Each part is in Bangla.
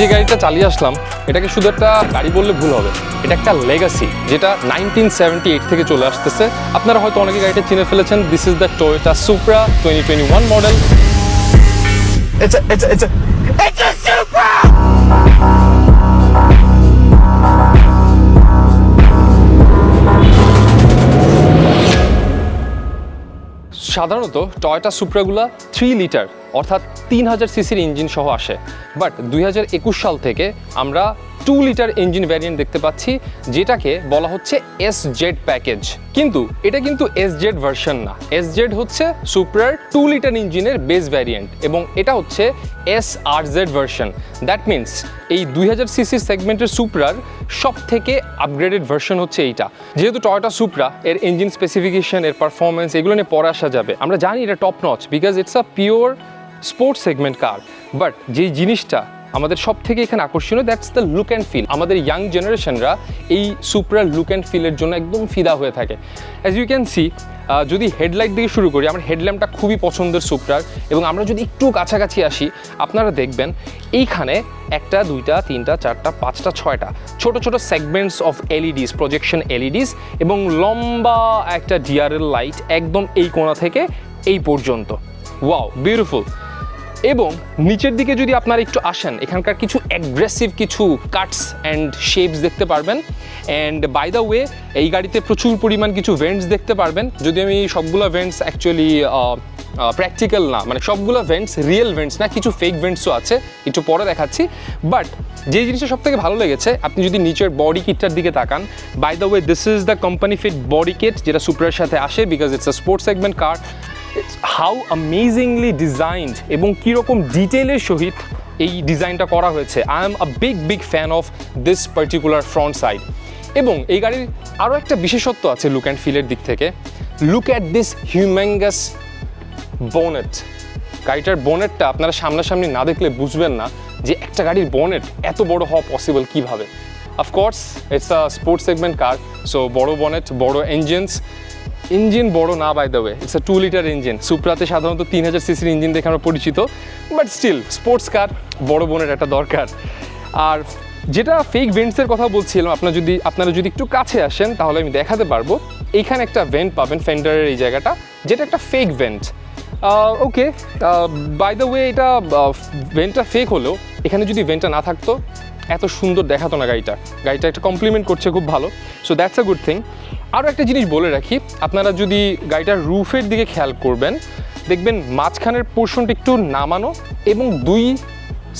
যে গাড়িটা চালিয়ে আসলাম এটাকে শুধু একটা গাড়ি বললে ভুল হবে। এটা একটা লেগাসি যেটা নাইনটিন সেভেন্টি এইট থেকে চলে আসতেছে। আপনারা হয়তো অনেকে গাড়িটা চিনে ফেলেছেন this is the Toyota Supra twenty twenty one model It's a, it's a, it's a, it's a! সাধারণত টয়টা সুপ্রাগুলা থ্রি লিটার অর্থাৎ তিন হাজার সিসির ইঞ্জিন সহ আসে। বাট দুই হাজার একুশ সাল থেকে আমরা টু লিটার ইঞ্জিন ভ্যারিয়েন্ট দেখতে পাচ্ছি, যেটাকে বলা হচ্ছে এস জেড প্যাকেজ কিন্তু এটা কিন্তু এস জেড ভার্সন না। এস জেড হচ্ছে সুপ্রার টু লিটার ইঞ্জিনের বেস ভ্যারিয়েন্ট এবং এটা হচ্ছে S R Z version that means এই দুই হাজার সিসির সেগমেন্টের সুপ্রার সব থেকে আপগ্রেডেড ভার্সন হচ্ছে এইটা। যেহেতু টয়োটা সুপ্রা এর ইঞ্জিন স্পেসিফিকেশন এর পারফরমেন্স এগুলো নিয়ে পরে আসা যাবে। আমরা জানি এটা top notch because it's a pure sports segment car but যে জিনিসটা আমাদের সব থেকে এখানে আকর্ষণীয় that's the look and feel আমাদের ইয়াং জেনারেশনরা এই সুপ্রার লুক অ্যান্ড ফিলের জন্য একদম ফিদা হয়ে থাকে। অ্যাজ ইউ ক্যান সি যদি হেডলাইট দিয়ে শুরু করি, আমার হেডল্যাম্পটা খুবই পছন্দের সুপ্রার এবং আমরা যদি একটু কাছাকাছি আসি, আপনারা দেখবেন এইখানে একটা, দুইটা, তিনটা, চারটা, পাঁচটা, ছয়টা ছোট ছোট segments of LEDs projection LEDs এবং লম্বা একটা ডিআরএল লাইট একদম এই কোণা থেকে এই পর্যন্ত। ওয়াও বিউটিফুল এবং নিচের দিকে যদি আপনারা একটু আসেন, এখানকার কিছু অ্যাগ্রেসিভ কিছু কাটস অ্যান্ড শেপস দেখতে পারবেন। অ্যান্ড বাই দ্য ওয়ে এই গাড়িতে প্রচুর পরিমাণ কিছু ভেন্টস দেখতে পারবেন। যদি আমি সবগুলো ভেন্টস অ্যাকচুয়ালি প্র্যাকটিক্যাল না মানে সবগুলো ভেন্টস রিয়েল ভেন্টস না, কিছু ফেক ভেন্টসও আছে, একটু পরে দেখাচ্ছি। বাট যে জিনিসটা সব থেকে ভালো লেগেছে, আপনি যদি নিচের বডি কিটটার দিকে তাকান by the way this is the company fit body kit যেটা সুপ্রার সাথে আসে because it's a sports segment car how amazingly designed এবং কীরকম ডিটেলের সহিত এই ডিজাইনটা করা হয়েছে। I am a big big fan of this particular front side এবং এই গাড়ির আরও একটা বিশেষত্ব আছে লুক অ্যান্ড ফিলের দিক থেকে। Look at this humongous bonnet গাড়িটার বোনেটটা আপনারা সামনাসামনি না দেখলে বুঝবেন না যে একটা গাড়ির বোনেট এত বড় হওয়া পসিবল কীভাবে। Of course it's a sports segment car so বড় বনেট বড় ইঞ্জিনস ইঞ্জিন বড় না by the way it's a two litre engine সুপ্রাতে সাধারণত তিন হাজার সিসির ইঞ্জিন দেখে আমরা পরিচিত বাট স্টিল স্পোর্টস কার বড় বোনের একটা দরকার। আর যেটা ফেক ভেন্টসের কথা বলছিলাম, আপনার যদি, আপনারা যদি একটু কাছে আসেন, তাহলে আমি দেখাতে পারব। এইখানে একটা ভেন্ট পাবেন ফেন্ডারের এই জায়গাটা, যেটা একটা fake vent okay by the way এটা ভেন্টটা ফেক হলেও, এখানে যদি ভেন্টটা না থাকতো, এত সুন্দর দেখাতো না গাড়িটা। গাড়িটা একটা কমপ্লিমেন্ট করছে, খুব ভালো। So that's a good thing আরও একটা জিনিস বলে রাখি, আপনারা যদি গাড়িটার রুফের দিকে খেয়াল করবেন, দেখবেন মাঝখানের পোর্শনটা একটু নামানো এবং দুই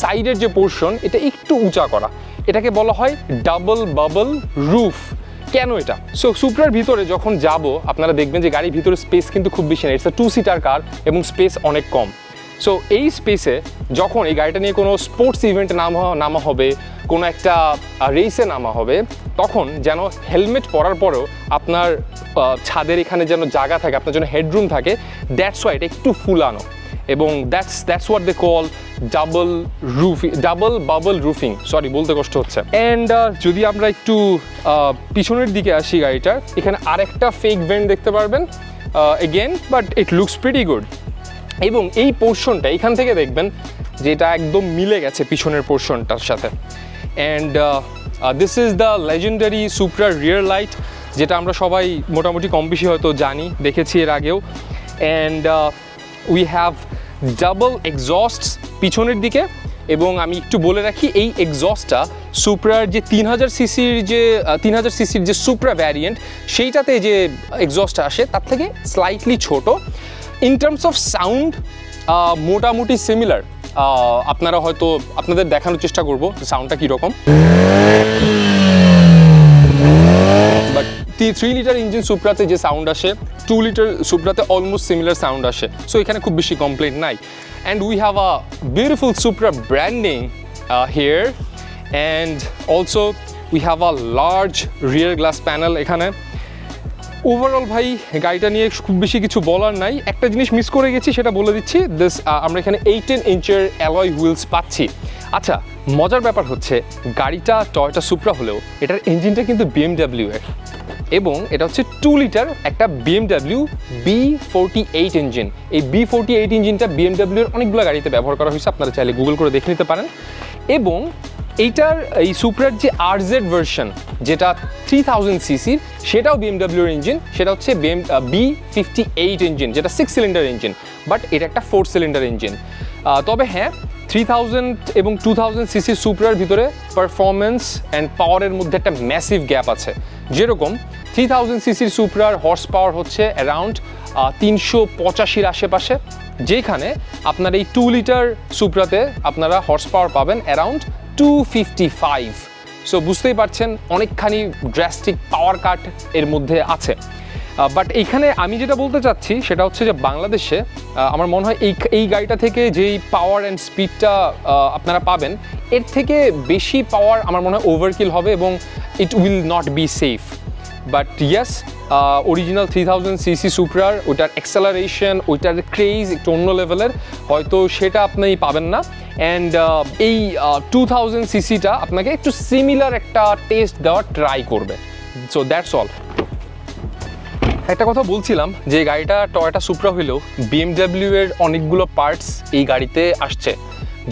সাইডের যে পোর্শন এটা একটু উঁচা করা। এটাকে বলা হয় ডাবল বাবল রুফ কেন এটা? সো সুপ্রার ভিতরে যখন যাব, আপনারা দেখবেন যে গাড়ির ভিতরে স্পেস কিন্তু খুব বেশি নেই। ইটস টু সিটার কার এবং স্পেস অনেক কম। সো এই স্পেসে যখন এই গাড়িটা নিয়ে কোনো স্পোর্টস ইভেন্ট নামা নামা হবে, কোনো একটা রেসে নামা হবে, তখন যেন হেলমেট পরার পরেও আপনার ছাদের এখানে যেন জায়গা থাকে, আপনার জন্য হেডরুম থাকে দ্যাটস ওয়াই এটা একটু ফুলানো। এবং that's that's what they call double roof double bubble roofing sorry বলতে কষ্ট হচ্ছে। অ্যান্ড যদি আমরা একটু পিছনের দিকে আসি গাড়িটার, এখানে আরেকটা ফেক ভেন্ট দেখতে পারবেন again but it looks pretty good এবং এই পোর্শনটা, এখান থেকে দেখবেন যে এটা একদম মিলে গেছে পিছনের পোর্শনটার সাথে। And this is the legendary সুপ্রার rear light যেটা আমরা সবাই মোটামুটি কম বেশি হয়তো জানি, দেখেছি এর আগেও। And we have double exhaust পিছনের দিকে এবং আমি একটু বলে রাখি, এই এক্সস্টটা সুপ্রার যে তিন হাজার সিসির যে তিন হাজার সিসির যে সুপ্রা ভ্যারিয়েন্ট সেইটাতে যে এক্সস্টটা আসে, তার থেকে স্লাইটলি ছোট। ইন টার্মস অফ সাউন্ড মোটামুটি সিমিলার আপনারা হয়তো আপনাদের দেখানোর চেষ্টা করব সাউন্ডটা কীরকম। বাট থ্রি লিটার ইঞ্জিন সুপ্রাতে যে সাউন্ড আসে টু লিটার সুপ্রাতে অলমোস্ট সিমিলার সাউন্ড আসে। সো এখানে খুব বেশি কমপ্লেন নাই। And we have a beautiful Supra branding here and also we have a large rear glass panel এখানে। ওভারঅল ভাই, গাড়িটা নিয়ে খুব বেশি কিছু বলার নাই। একটা জিনিস মিস করে গেছি, সেটা বলে দিচ্ছি দিস আমরা এখানে এইটিন ইঞ্চের অ্যালয় হুইলস পাচ্ছি। আচ্ছা মজার ব্যাপার হচ্ছে, গাড়িটা টয়টা সুপ্রা হলেও এটার ইঞ্জিনটা কিন্তু বিএমডাব্লিউ এর। এবং এটা হচ্ছে টু লিটার একটা BMW B forty eight engine এই বি ফোরটি এইট ইঞ্জিনটা বিএমডাব্লিউ এর অনেকগুলো গাড়িতে ব্যবহার করা হয়েছে, আপনারা চাইলে গুগল করে দেখে নিতে পারেন। এবং এইটার, এই সুপ্রার যে আরজেড ভার্সন যেটা থ্রি থাউজেন্ড সিসির সেটাও বিএমডাব্লিউর ইঞ্জিন সেটা হচ্ছে BM B fifty eight engine যেটা সিক্স সিলিন্ডার ইঞ্জিন বাট এটা একটা ফোর সিলিন্ডার ইঞ্জিন তবে হ্যাঁ থ্রি থাউজেন্ড এবং টু থাউজেন্ড সুপ্রার ভিতরে পারফরমেন্স অ্যান্ড পাওয়ারের মধ্যে একটা ম্যাসিভ গ্যাপ আছে। যেরকম থ্রি থাউজেন্ড সিসির সুপ্রার হর্স পাওয়ার হচ্ছে অ্যারাউন্ড তিনশো পঁচাশির আশেপাশে, যেখানে আপনার এই টু লিটার সুপ্রাতে আপনারা হর্স পাওয়ার পাবেন around two fifty five so বুঝতেই পারছেন, অনেকখানি ড্রাস্টিক পাওয়ার কাট এর মধ্যে আছে। বাট এইখানে আমি যেটা বলতে চাচ্ছি, সেটা হচ্ছে যে বাংলাদেশে আমার মনে হয় এই এই গাড়িটা থেকে যেই পাওয়ার অ্যান্ড স্পিডটা আপনারা পাবেন, এর থেকে বেশি পাওয়ার আমার মনে হয় ওভারকিল হবে এবং it will not be safe but yes original three thousand CC সুপ্রার ওইটার অ্যাক্সেলারেশন ওইটার ক্রেজ একটু অন্য লেভেলের হয়তো সেটা আপনি পাবেন না। অ্যান্ড এই টু থাউজেন্ড সিসিটা আপনাকে একটু সিমিলার একটা টেস্ট দেওয়ার ট্রাই করবে। সো দ্যাটস অল একটা কথা বলছিলাম যে গাড়িটা টয়টা সুপ্রা হইলেও বিএমডাব্লিউ এর অনেকগুলো পার্টস এই গাড়িতে আসছে।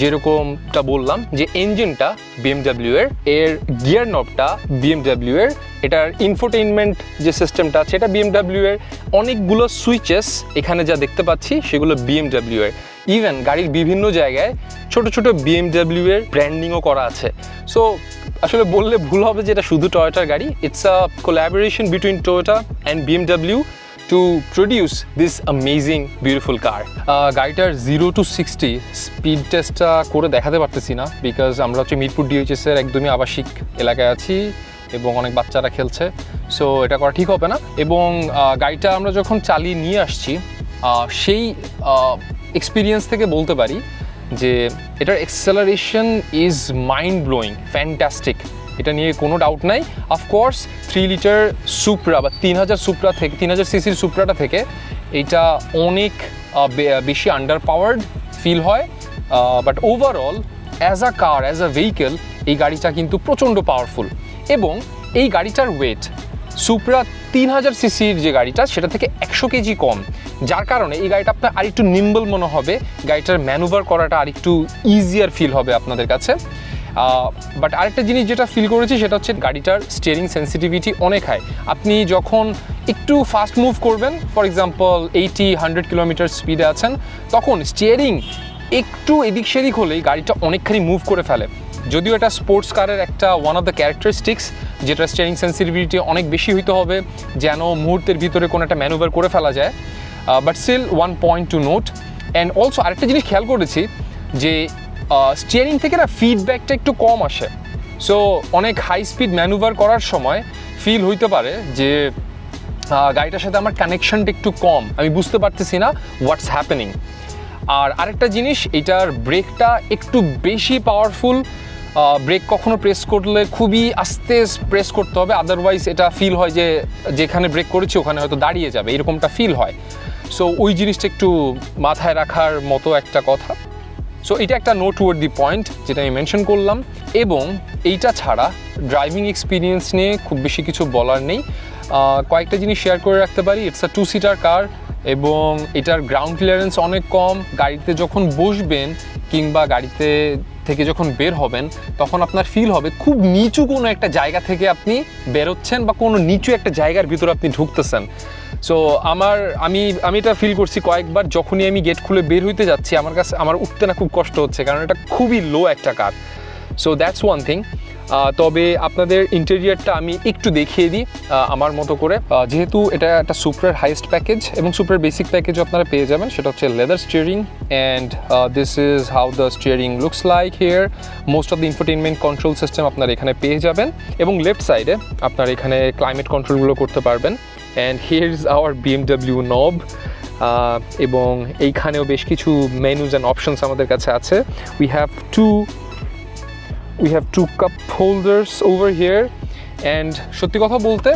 যেরকমটা বললাম যে ইঞ্জিনটা বিএমডাব্লিউ এর এর গিয়ার নবটা বিএমডাব্লিউ এর, এটার ইনফোটেইনমেন্ট যে সিস্টেমটা আছে এটা বিএমডাব্লিউ এর, অনেকগুলো সুইচেস এখানে যা দেখতে পাচ্ছি সেগুলো বিএমডাব্লিউ এর। ইভেন গাড়ির বিভিন্ন জায়গায় ছোট ছোট বিএমডাব্লিউ এর ব্র্যান্ডিংও করা আছে। সো আসলে বললে ভুল হবে যে এটা শুধু টয়োটার গাড়ি it's a collaboration between Toyota and BMW to produce this amazing beautiful car গাড়িটার জিরো টু সিক্সটি স্পিড টেস্টটা করে দেখাতে পারতেছি না বিকজ আমরা হচ্ছে মিরপুর ডিএইচএসের একদমই আবাসিক এলাকায় আছি এবং অনেক বাচ্চারা খেলছে সো এটা করা ঠিক হবে না। এবং গাড়িটা আমরা যখন চালিয়ে নিয়ে আসছি সেই এক্সপিরিয়েন্স থেকে বলতে পারি যে এটার acceleration is mind blowing fantastic এটা নিয়ে কোনো ডাউট নাই। অফকোর্স থ্রি লিটার সুপ্রা বা তিন হাজার সুপ্রা থেকে তিন হাজার সিসির সুপ্রাটা থেকে এটা অনেক বেশি আন্ডার পাওয়ার্ড ফিল হয় but overall as a car as a vehicle এই গাড়িটা কিন্তু প্রচণ্ড পাওয়ারফুল এবং এই গাড়িটার ওয়েট সুপ্রা তিন হাজার সিসির যে গাড়িটা, সেটা থেকে একশো কেজি কম। যার কারণে এই গাড়িটা আপনার আরেকটু নিম্বল মনে হবে, গাড়িটার ম্যানুভার করাটা আরেকটু ইজিয়ার ফিল হবে আপনাদের কাছে। বাট আরেকটা জিনিস যেটা ফিল করেছি সেটা হচ্ছে গাড়িটার স্টিয়ারিং সেন্সিটিভিটি অনেক হাই আপনি যখন একটু ফাস্ট মুভ করবেন for example eighty hundred kilometre স্পিডে আছেন, তখন স্টিয়ারিং একটু এদিক সেদিক হলেই গাড়িটা অনেকখানি মুভ করে ফেলে। যদিও এটা স্পোর্টস কারের একটা ওয়ান অফ দ্য ক্যারেক্টারিস্টিক্স যেটা স্টিয়ারিং সেন্সিটিভিটি অনেক বেশি হইতে হবে, যেন মুহূর্তের ভিতরে কোনো একটা ম্যানুভার করে ফেলা যায়। But still one point to note and also আরেকটা জিনিস খেয়াল করেছি, যে স্টিয়ারিং থেকে না ফিডব্যাকটা একটু কম আসে। সো অনেক হাই স্পিড ম্যানুভার করার সময় ফিল হইতে পারে যে গাড়িটার সাথে আমার কানেকশনটা একটু কম। আমি বুঝতে পারতেছি না হোয়াটস হ্যাপেনিং আর আরেকটা জিনিস, এটার ব্রেকটা একটু বেশি পাওয়ারফুল ব্রেক কখনো প্রেস করলে খুবই আস্তে প্রেস করতে হবে আদারওয়াইজ এটা ফিল হয় যে, যেখানে ব্রেক করেছি ওখানে হয়তো দাঁড়িয়ে যাবে, এরকমটা ফিল হয়। সো ওই জিনিসটা একটু মাথায় রাখার মতো একটা কথা। সো এটা একটা নোট ওয়ার্ড দি পয়েন্ট যেটা আমি মেনশন করলাম এবং এইটা ছাড়া ড্রাইভিং এক্সপিরিয়েন্স নিয়ে খুব বেশি কিছু বলার নেই। কয়েকটা জিনিস শেয়ার করে রাখতে পারি। It's a two seater car এবং এটার গ্রাউন্ড ক্লিয়ারেন্স অনেক কম। গাড়িতে যখন বসবেন কিংবা গাড়িতে থেকে যখন বের হবেন, তখন আপনার ফিল হবে খুব নিচু কোনো একটা জায়গা থেকে আপনি বেরোচ্ছেন বা কোনো নিচু একটা জায়গার ভিতরে আপনি ঢুকতেছেন। সো আমার, আমি আমি এটা ফিল করছি কয়েকবার যখনই আমি গেট খুলে বের হইতে যাচ্ছি, আমার কাছে, আমার উঠতে না খুব কষ্ট হচ্ছে, কারণ এটা খুবই লো একটা কার। সো দ্যাটস ওয়ান থিং তবে আপনাদের ইন্টেরিয়ারটা আমি একটু দেখিয়ে দিই আমার মতো করে। যেহেতু এটা একটা সুপার হাইয়েস্ট প্যাকেজ এবং সুপার বেসিক প্যাকেজও আপনারা পেয়ে যাবেন, সেটা হচ্ছে leather steering and this is how the steering looks like here most of the infotainment control system আপনারা এখানে পেয়ে যাবেন এবং লেফট সাইডে আপনারা এখানে ক্লাইমেট কন্ট্রোলগুলো করতে পারবেন। And here is our BMW knob এবং এইখানেও বেশ কিছু মেনুজ অ্যান্ড অপশনস আমাদের কাছে আছে। We have two we have two cup holders over here and সত্যি কথা বলতে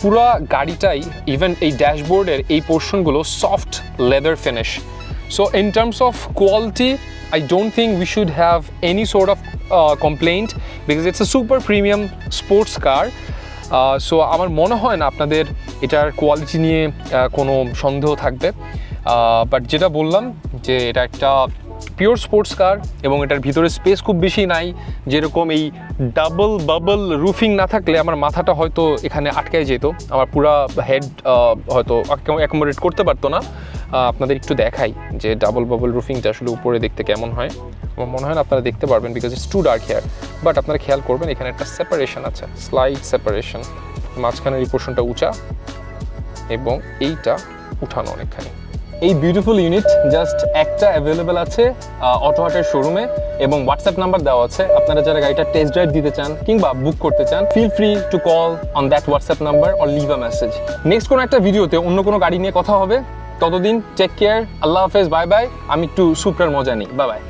পুরা গাড়িটাই ইভেন এই ড্যাশবোর্ডের এই পোর্শনগুলো soft leather finish so in terms of quality I don't think we should have any sort of complaint because it's a super premium sports car so আমার মনে হয় না আপনাদের এটার কোয়ালিটি নিয়ে কোনো সন্দেহ থাকবে। বাট যেটা বললাম যে এটা একটা পিওর স্পোর্টস কার এবং এটার ভিতরে স্পেস খুব বেশি নাই। যেরকম এই ডাবল বাবল রুফিং না থাকলে আমার মাথাটা হয়তো এখানে আটকায় যেত। আমার পুরা হেড হয়তো অ্যাকোমোডেট করতে পারতো না। আপনাদের একটু দেখাই যে ডাবল বাবল রুফিংটা আসলে উপরে দেখতে কেমন হয়। আমার মনে হয় না আপনারা দেখতে পারবেন because it's too dark here but আপনারা খেয়াল করবেন, এখানে একটা সেপারেশন আছে স্লাইড সেপারেশন মাঝখানের এই পোর্শনটা উঁচা এবং এইটা উঠানো অনেকখানি। এই বিউটিফুল ইউনিট জাস্ট একটা অ্যাভেলেবেল আছে অটোহাটের শোরুমে এবং হোয়াটসঅ্যাপ নাম্বার দেওয়া আছে। আপনারা যারা গাড়িটা টেস্ট ড্রাইভ দিতে চান কিংবা বুক করতে চান feel free to call on that WhatsApp number or leave a message next কোনো একটা ভিডিওতে অন্য কোনো গাড়ি নিয়ে কথা হবে। ততদিন টেক কেয়ার আল্লাহ হাফেজ বাই বাই আমি একটু সুপ্রার মজা নিই। Bye bye